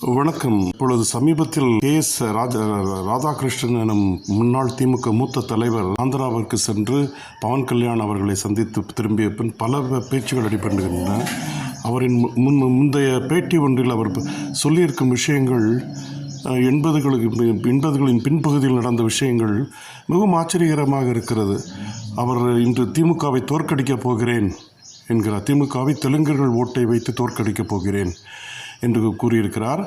வணக்கம். இப்பொழுது சமீபத்தில் கே எஸ் ராஜா ராதாகிருஷ்ணன் எனும் முன்னாள் திமுக மூத்த தலைவர் ஆந்திராவிற்கு சென்று பவன் கல்யாண் அவர்களை சந்தித்து திரும்பிய பின் பல பேச்சுகள் அடிபடுகின்றன அவரின் மு- முன் முந்தைய பேட்டி ஒன்றில் அவர் சொல்லியிருக்கும் விஷயங்கள் எண்பதுகளுக்கு எண்பதுகளின் பின்பகுதியில் நடந்த விஷயங்கள் மிகவும் ஆச்சரியகரமாக இருக்கிறது. அவர் இன்று திமுகவை தோற்கடிக்கப் போகிறேன் என்கிறார். திமுகவை தெலுங்கர்கள் ஓட்டை வைத்து தோற்கடிக்கப் போகிறேன். என்று கூறியிருக்கிறார்.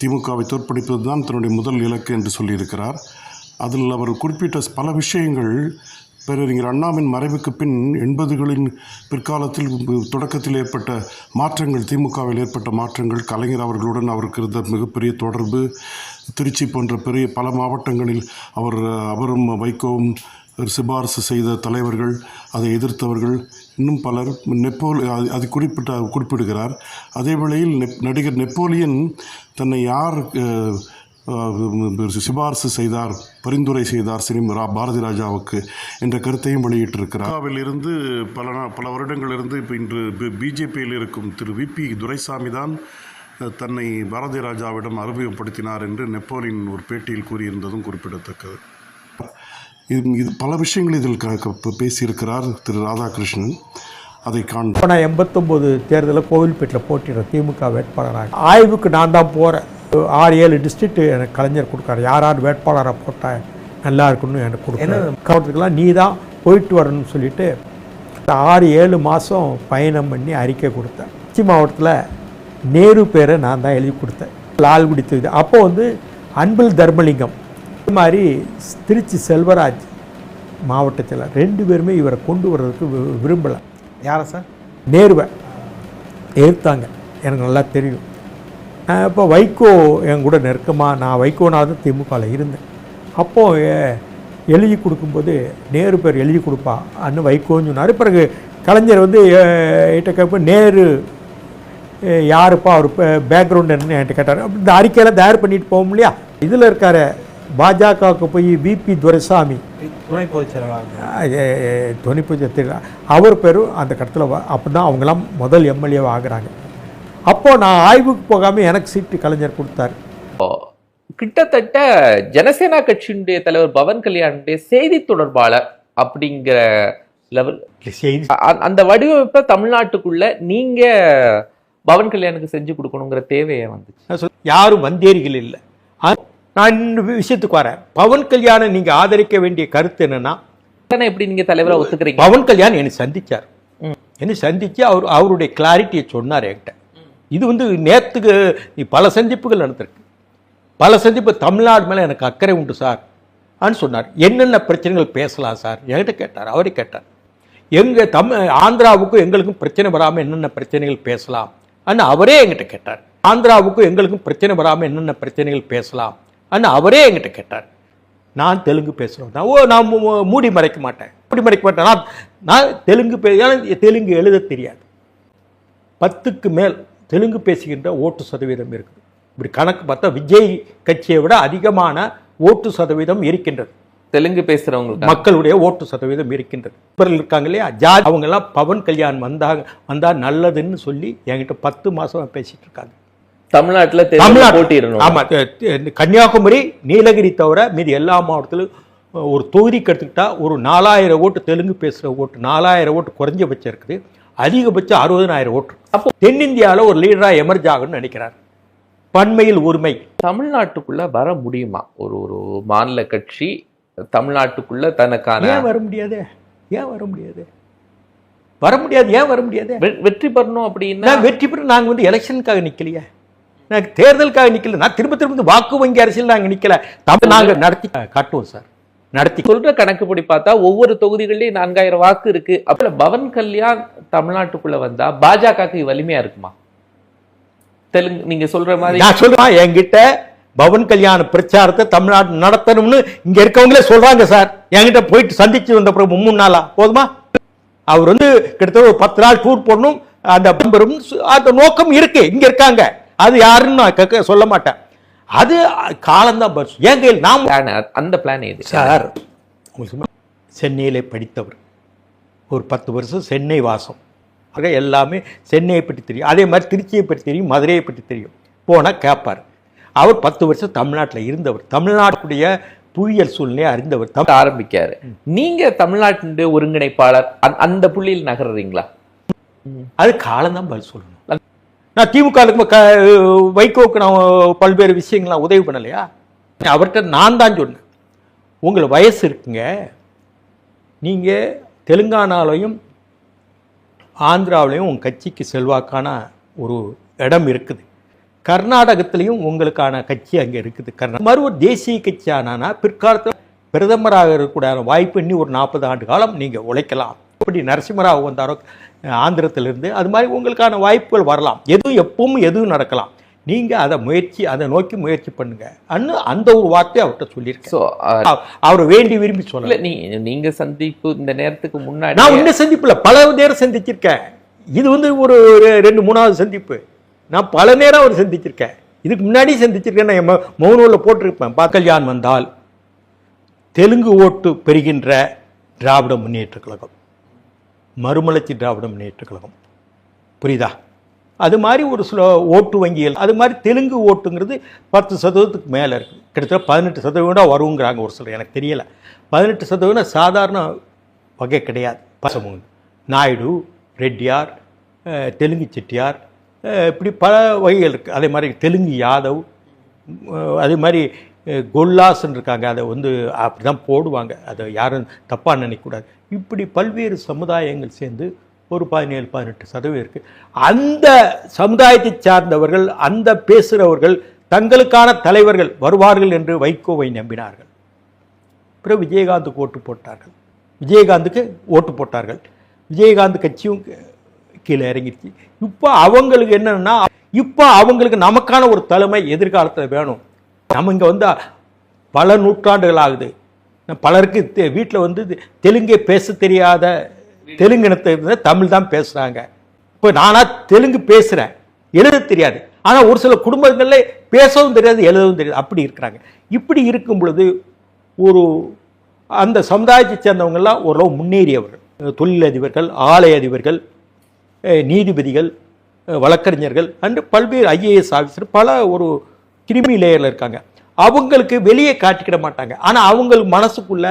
திமுகவை தோற்கடிப்பது தான் தன்னுடைய முதல் இலக்கு என்று சொல்லியிருக்கிறார். அதில் அவர் குறிப்பிட்ட பல விஷயங்கள் பேரறிஞர் அண்ணாவின் மறைவுக்கு பின் எண்பதுகளின் பிற்காலத்தில் தொடக்கத்தில் ஏற்பட்ட மாற்றங்கள் திமுகவில் ஏற்பட்ட மாற்றங்கள் கலைஞர் அவர்களுடன் அவருக்கு இருந்த மிகப்பெரிய தொடர்பு திருச்சி போன்ற பெரிய பல மாவட்டங்களில் அவர் அவரும் வைகோவும் சிபாரிசு செய்த தலைவர்கள் அதை எதிர்த்தவர்கள் இன்னும் பலர் நெப்போல் அது- அது குறிப்பிட்ட குறிப்பிடுகிறார். அதே வேளையில் நெப் நடிகர் நெப்போலியன் தன்னை யார் சிபாரசு செய்தார் பரிந்துரை செய்தார் சினிமா ரா- பாரதி ராஜாவுக்கு என்ற கருத்தையும் வெளியிட்டிருக்கிறார். இந்தியாவில் இருந்து பல நா- பல வருடங்களிலிருந்து இப்போ இன்று பிஜேபியில் இருக்கும் திரு விபி துரைசாமி தான் தன்னை பாரதி ராஜாவிடம் அறிமுகப்படுத்தினார் என்று நெப்போலியன் ஒரு பேட்டியில் கூறியிருந்ததும் குறிப்பிடத்தக்கது. இது இது பல விஷயங்கள் இதில் பேசியிருக்கிறார் திரு ராதாகிருஷ்ணன். அதை காண் இப்போ நான் எண்பத்தொம்போது தேர்தலில் கோவில்பேட்டில் போட்டிடுறேன் திமுக வேட்பாளராக. ஆய்வுக்கு நான் தான் போகிறேன் ஆறு ஏழு டிஸ்ட்ரிக்ட் எனக்கு கலைஞர் கொடுக்காரு. யார் யார் வேட்பாளராக போட்டால் நல்லா இருக்குன்னு எனக்கு கொடுக்கணும் கவனத்துக்கெல்லாம் நீ தான் போயிட்டு வரணும்னு சொல்லிட்டு ஆறு ஏழு மாதம் பயணம் பண்ணி அறிக்கை கொடுத்தேன். திருச்சி மாவட்டத்தில் நேரு பேரை நான் தான் எழுதி கொடுத்தேன். லால்குடி தொகுதி. அப்போ வந்து அன்பில் தர்மலிங்கம் இது மாதிரி திருச்சி செல்வராஜ் மாவட்டத்தில் ரெண்டு பேருமே இவரை கொண்டு வர்றதுக்கு விரும்பலை. யாரை சார்? நேருவை. எதிர்த்தாங்க. எனக்கு நல்லா தெரியும். இப்போ வைகோ என் கூட நெருக்கமாக நான் வைகோனாவது திமுகவில் இருந்தேன். அப்போது எழுதி கொடுக்கும்போது நேரு பேர் எழுதி கொடுப்பா அன்னு வைகோன்னு சொன்னார். பிறகு கலைஞர் வந்து என்கிட்ட கேட்ப நேரு யாருப்பா அவர் பேக்ரவுண்ட் என்னன்னு என்கிட்ட கேட்டார். அப்ப இந்த அறிக்கையெல்லாம் தயார் பண்ணிட்டு போவோம் இல்லையா? இதில் இருக்கார பாஜகவுக்கு போய் விபி துரைசாமி. துணை பொதுச் செயலாளர் துணிப்பூஜை தெரியல அவர் பேரும் அந்த கட்டத்தில் அப்போ தான் அவங்களாம் முதல் எம்எல்ஏவாக ஆகுறாங்க. அப்போது நான் ஆய்வுக்கு போகாமல் எனக்கு சீட்டு கலைஞர் கொடுத்தாரு. கிட்டத்தட்ட ஜனசேனா கட்சியினுடைய தலைவர் பவன் கல்யாணுடைய செய்தி தொடர்பாளர் அப்படிங்கிற லெவல் அந்த வடிவமைப்பை தமிழ்நாட்டுக்குள்ள நீங்க பவன் கல்யாணுக்கு செஞ்சு கொடுக்கணுங்கிற தேவையை வந்துச்சு. யாரும் வந்தேரிகள் இல்லை. நான் இந்த விஷயத்துக்கு வரேன். பவன் கல்யாணம் நீங்கள் ஆதரிக்க வேண்டிய கருத்து என்னன்னா எப்படி நீங்க தலைவரா ஒத்துக்கிறீங்க? பவன் கல்யாண் என்னை சந்திச்சார். என்னை சந்தித்து அவர் அவருடைய கிளாரிட்டியை சொன்னார் என்கிட்ட. இது வந்து நேற்றுக்கு பல சந்திப்புகள் நடந்திருக்கு. பல சந்திப்பு தமிழ்நாடு மேலே எனக்கு அக்கறை உண்டு சார் ஆன்னு சொன்னார். என்னென்ன பிரச்சனைகள் பேசலாம் சார்? என்கிட்ட கேட்டார் அவரே கேட்டார். எங்கள் தமிழ் ஆந்திராவுக்கும் எங்களுக்கும் பிரச்சனை வராமல் என்னென்ன பிரச்சனைகள் பேசலாம்? அன்னு அவரே என்கிட்ட கேட்டார். ஆந்திராவுக்கும் எங்களுக்கும் பிரச்சனை வராமல் என்னென்ன பிரச்சனைகள் பேசலாம்? அன்னு அவரே என்கிட்ட கேட்டார். நான் தெலுங்கு பேசுகிறோம் தான் ஓ நான் மூடி மறைக்க மாட்டேன். மூடி மறைக்க மாட்டேன். நான் நான் தெலுங்கு பே தெலுங்கு எழுத தெரியாது. பத்துக்கு மேல் தெலுங்கு பேசுகின்ற ஓட்டு சதவீதம் இருக்குது. இப்படி கணக்கு பார்த்தா விஜய் கட்சியை விட அதிகமான ஓட்டு சதவீதம் இருக்கின்றது. தெலுங்கு பேசுறவங்களுக்கு மக்களுடைய ஓட்டு சதவீதம் இருக்கின்றது. இவர்கள் இருக்காங்க இல்லையா? ஜாதி அவங்க எல்லாம் பவன் கல்யாண் வந்தாங்க வந்தா நல்லதுன்னு சொல்லி என்கிட்ட பத்து மாசமா பேசிட்டு இருக்காங்க. தமிழ்நாட்டுல தமிழ்நாடு போட்டியிடணும். ஆமா தெ- தெ- கன்னியாகுமரி நீலகிரி தவிர மீதி எல்லா மாவட்டத்திலும் ஒரு தொகுதிக்கு எடுத்துக்கிட்டா ஒரு நாலாயிரம் ஓட்டு தெலுங்கு பேசுகிற ஓட்டு நாலாயிரம் ஓட்டு குறைஞ்சபட்சம் இருக்குது. அதிகபட்சம் அறுபதனாயிரம் ஓட்டு. அப்போ தென்னிந்தியாவில் ஒரு லீடராக எமர்ஜ் ஆகணும்னு நினைக்கிறார். பன்மையில் ஒருமை. தமிழ்நாட்டுக்குள்ள வர முடியுமா? ஒரு ஒரு மாநில கட்சி தமிழ்நாட்டுக்குள்ள தனக்கான ஏன் வர முடியாது? ஏன் வர முடியாது? வர முடியாது ஏன் வர முடியாது? வெற்றி பெறணும் அப்படின்னா வெற்றி பெற நாங்கள் வந்து எலெக்ஷனுக்காக நிக்கலையே. நாங்கள் தேர்தலுக்காக நிக்கல. நான் திரும்ப திரும்ப வாக்கு வங்கி அரசியல் நாங்கள் நிக்கல. தமிழ் நாங்கள் நடத்தி காட்டுவோம் சார். நடத்தி சொல்ற கணக்குப்படி பார்த்தா ஒவ்வொரு தொகுதிகள்லயும் நான்காயிரம் வாக்கு இருக்கு. அப்ப பவன் கல்யாண் தமிழ்நாட்டுக்குள்ள வந்தா பாஜகக்கு வலிமையா இருக்குமா? தெலுங்கு நீங்க சொல்ற மாதிரி நான் சொல்றேன் என்கிட்ட பவன் கல்யாண பிரச்சாரத்தை தமிழ்நாடு நடத்தணும்னு இங்க இருக்கவங்களே சொல்றாங்க சார். என்கிட்ட போயிட்டு சந்திச்சு வந்த பிறகு மூணு நாளா. போதுமா? அவர் வந்து கிட்டத்தட்ட ஒரு பத்து நாள் டூர் போடணும். அந்த பம்பரும் அந்த நோக்கம் இருக்கு. இங்க இருக்காங்க. அது யாருன்னு நான் கேட்க சொல்ல மாட்டேன். அது காலம்தான் பஸ் என் கையில் நாம் அந்த பிளான் எது? சார் உங்களுக்கு சென்னையிலே படித்தவர். ஒரு பத்து வருஷம் சென்னை வாசம். ஆக எல்லாமே சென்னையை பற்றி தெரியும். அதே மாதிரி திருச்சியை பற்றி தெரியும் மதுரையை பற்றி தெரியும். போனால் கேட்பார் அவர் பத்து வருஷம் தமிழ்நாட்டில் இருந்தவர். தமிழ்நாட்டுடைய புவியியல் சூழ்நிலையை அறிந்தவர். தமிழ் ஆரம்பிக்காரு. நீங்க தமிழ்நாட்டினுடைய ஒருங்கிணைப்பாளர் அந்த- அந்த புள்ளியில் நகர்றீங்களா? அது காலம்தான் பதில் சொல்லணும். நான் திமுக க வைகோவுக்கு நான் பல்வேறு விஷயங்கள்லாம் உதவி பண்ணலையா? அவர்கிட்ட நான் தான் சொன்னேன். உங்களை வயசு இருக்குங்க. நீங்கள் தெலுங்கானாலையும் ஆந்திராவிலையும் உங்கள் கட்சிக்கு செல்வாக்கான ஒரு இடம் இருக்குது. கர்நாடகத்திலையும் உங்களுக்கான கட்சி அங்கே இருக்குது. கர்நா மறு ஒரு தேசிய கட்சி ஆனானா பிற்காலத்தில் பிரதமராக இருக்கக்கூடிய வாய்ப்பு இன்னி ஒரு நாற்பது ஆண்டு காலம் நீங்கள் உழைக்கலாம். இப்படி நரசிம்மராவ் வந்தாரோ ஆந்திரத்திலிருந்து அது மாதிரி உங்களுக்கான வாய்ப்புகள் வரலாம். எதுவும் எப்பவும் எதுவும் நடக்கலாம். நீங்கள் அதை முயற்சி அதை நோக்கி முயற்சி பண்ணுங்க. அன்னு அந்த ஒரு வார்த்தை அவர்கிட்ட சொல்லியிருக்கேன். அவ- அவர் வேண்டி விரும்பி சொல்லல. நீ நீங்க சந்திப்பு இந்த நேரத்துக்கு முன்னாடி நான் உன்ன சந்திப்புல பல நேரம் சந்திச்சிருக்கேன். இது வந்து ஒரு ரெண்டு மூணாவது சந்திப்பு. நான் பல நேரம் அவர் சந்திச்சிருக்கேன். இதுக்கு முன்னாடி சந்திச்சிருக்கேன் நான் மௌனூரில் போட்டிருப்பேன். பாக்கல்யான் வந்தால் தெலுங்கு ஓட்டு பெறுகின்ற திராவிட முன்னேற்ற கழகம். மறுமலர்ச்சி திராவிட முன்னேற்ற கழகம் புரியுதா? அது மாதிரி ஒரு சில ஓட்டு வங்கிகள் அது மாதிரி தெலுங்கு ஓட்டுங்கிறது பத்து சதவீதத்துக்கு மேலே இருக்குது கிட்டத்தட்ட பதினெட்டு சதவீதம் வருங்கிறாங்க ஒரு சிலர். எனக்கு தெரியலை. பதினெட்டு சதவீதம் சாதாரண வகை கிடையாது. பசமுங்க நாயுடு ரெட்டியார் தெலுங்கு செட்டியார் இப்படி பல வகைகள் இருக்குது அதே மாதிரி தெலுங்கு யாதவ் அதே மாதிரி கொல்லாஸ்ன்னு இருக்காங்க அதை வந்து அப்படி தான் போடுவாங்க. அதை யாரும் தப்பாக நினைக்கக்கூடாது. இப்படி பல்வேறு சமுதாயங்கள் சேர்ந்து ஒரு பதினேழு பதினெட்டு சதவீதம் இருக்குது அந்த சமுதாயத்தை சார்ந்தவர்கள் அந்த பேசுகிறவர்கள் தங்களுக்கான தலைவர்கள் வருவார்கள் என்று வைகோவை நம்பினார்கள். பிறகு விஜயகாந்துக்கு ஓட்டு போட்டார்கள். விஜயகாந்துக்கு ஓட்டு போட்டார்கள். விஜயகாந்த் கட்சியும் கீழே இறங்கிடுச்சு. இப்போ அவங்களுக்கு என்னென்னா இப்போ அவங்களுக்கு நமக்கான ஒரு தலைமை எதிர்காலத்தில் வேணும். நம்ம இங்கே வந்து பல நூற்றாண்டுகள் ஆகுது பலருக்கு வீட்டில் வந்து தெலுங்கே பேச தெரியாத தெலுங்கினத்தை இருந்தால் தமிழ் தான் பேசுகிறாங்க இப்போ நானாக தெலுங்கு பேசுகிறேன் எழுத தெரியாது. ஆனால் ஒரு சில குடும்பங்களில் பேசவும் தெரியாது எழுதவும் தெரியாது. அப்படி இருக்கிறாங்க. இப்படி இருக்கும் பொழுது ஒரு அந்த சமுதாயத்தை சேர்ந்தவங்கெல்லாம் ஓரளவு முன்னேறியவர்கள். தொழிலதிபர்கள் ஆலய அதிபர்கள் நீதிபதிகள் வழக்கறிஞர்கள் அண்டு பல்வேறு ஐஏஎஸ் ஆஃபீஸர் பல ஒரு கிருமி லேயரில் இருக்காங்க. அவங்களுக்கு வெளியே காட்டிக்கிட மாட்டாங்க. ஆனால் அவங்களுக்கு மனசுக்குள்ள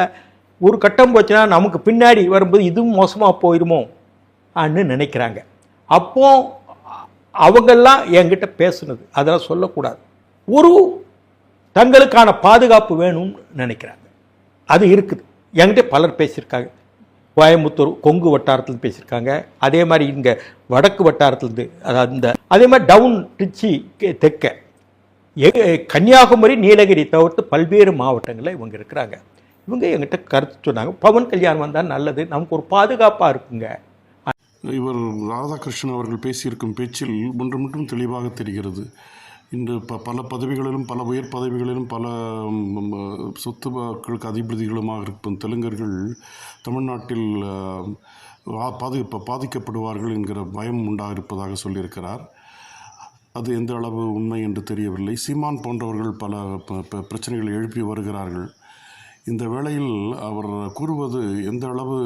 ஒரு கட்டம் போச்சுன்னா நமக்கு பின்னாடி வரும்போது இதுவும் மோசமாக போயிடுமோ அன்னு நினைக்கிறாங்க. அப்போ அவங்கெல்லாம் என்கிட்ட பேசுனது. அதெல்லாம் சொல்லக்கூடாது. ஒரு தங்களுக்கான பாதுகாப்பு வேணும்னு நினைக்கிறாங்க. அது இருக்குது. என்கிட்ட பலர் பேசியிருக்காங்க. கோயம்புத்தூர் கொங்கு வட்டாரத்தில் பேசியிருக்காங்க. அதே மாதிரி இங்கே வடக்கு வட்டாரத்துலேருந்து அதாவது இந்த அதே மாதிரி டவுன் திருச்சி தெற்க கன்னியாகுமரி நீலகிரி தவிர்த்து பல்வேறு மாவட்டங்களில் இவங்க இருக்கிறாங்க. இவங்க எங்கிட்ட கருத்து சொன்னாங்க. பவன் கல்யாணம் வந்தால் நல்லது. நமக்கு ஒரு பாதுகாப்பாக இருக்குங்க. இவர் ராதாகிருஷ்ணன் அவர்கள் பேசியிருக்கும் பேச்சில் ஒன்று மட்டும் தெளிவாக தெரிகிறது. இன்று ப பல பதவிகளிலும் பல உயர் பதவிகளிலும் பல சொத்து மக்களுக்கு அதிபதிகளுமாக இருக்கும் தெலுங்கர்கள் தமிழ்நாட்டில் அஹ், பாதி பாதிக்கப்படுவார்கள் என்கிற பயம் உண்டாக இருப்பதாக சொல்லியிருக்கிறார். அது எந்த அளவு உண்மை என்று தெரியவில்லை. சீமான் போன்றவர்கள் பல ப- பிரச்சனைகளை எழுப்பி வருகிறார்கள். இந்த வேளையில் அவர் கூறுவது எந்த அளவு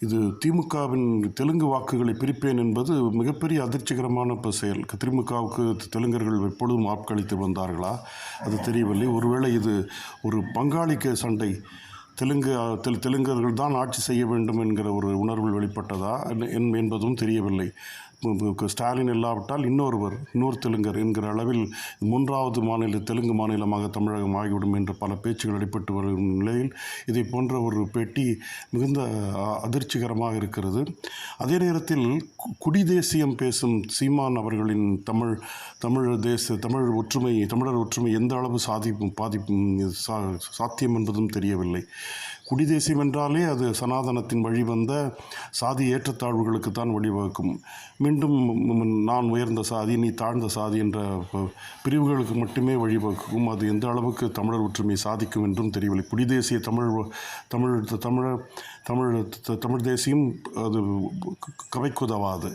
இது திமுகவின் தெலுங்கு வாக்குகளை பிரிப்பேன் என்பது மிகப்பெரிய அதிர்ச்சிகரமான இப்போ செயல். திமுகவுக்கு தெலுங்கர்கள் எப்பொழுதும் வாக்களித்து வந்தார்களா? அது தெரியவில்லை. ஒருவேளை இது ஒரு பங்காளிக்க சண்டை. தெலுங்கு தெல் தெலுங்கர்கள் தான் ஆட்சி செய்ய வேண்டும் என்கிற ஒரு உணர்வில் வெளிப்பட்டதா? என்- என்பதும் தெரியவில்லை. ஸ்டாலின் இல்லாவிட்டால் இன்னொருவர் இன்னொரு தெலுங்கர் என்கிற அளவில் மூன்றாவது மாநில தெலுங்கு மாநிலமாக தமிழகம் ஆகிவிடும் என்ற பல பேச்சுகள் அடிபட்டு வரும் நிலையில் இதை போன்ற ஒரு பேட்டி மிகுந்த அ- அதிர்ச்சிகரமாக இருக்கிறது. அதே நேரத்தில் கு- குடி தேசியம் பேசும் சீமான் அவர்களின் தமிழ் தமிழ் தேச தமிழ் ஒற்றுமை தமிழர் ஒற்றுமை எந்த அளவு சாதிப்பும் பாதிப்பும் சா சாத்தியம் என்பதும் தெரியவில்லை. குடி தேசியம் என்றாலே அது சனாதனத்தின் வழிவந்த சாதி ஏற்றத்தாழ்வுகளுக்கு தான் வழிவகுக்கும். மீண்டும் நான் உயர்ந்த சாதி நீ தாழ்ந்த சாதி என்ற பிரிவுகளுக்கு மட்டுமே வழிவகுக்கும். அது எந்த அளவுக்கு தமிழர் ஒற்றுமை சாதிக்கும் என்றும் தெரியவில்லை. குடி தேசிய தமிழ் தமிழ் தமிழர் தமிழ் தமிழ் தேசியம் அது கவைக்குதவாது.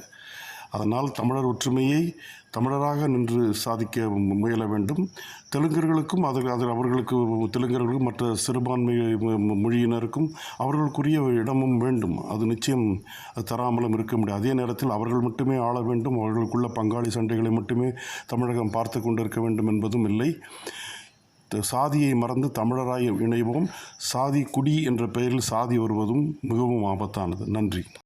அதனால் தமிழர் ஒற்றுமையை தமிழராக நின்று சாதிக்க முயல வேண்டும். தெலுங்கர்களுக்கும் அது அது அவர்களுக்கு தெலுங்கர்களுக்கும் மற்ற சிறுபான்மை மொழியினருக்கும் அவர்களுக்குரிய இடமும் வேண்டும். அது நிச்சயம் அது தராமலும் இருக்க முடியாது. அதே நேரத்தில் அவர்கள் மட்டுமே ஆள வேண்டும். அவர்களுக்குள்ள பங்காளி சண்டைகளை மட்டுமே தமிழகம் பார்த்து கொண்டிருக்க வேண்டும் என்பதும் இல்லை. சாதியை மறந்து தமிழராய் இணைவோம். சாதி குடி என்ற பெயரில் சாதி வருவதும் மிகவும் ஆபத்தானது. நன்றி.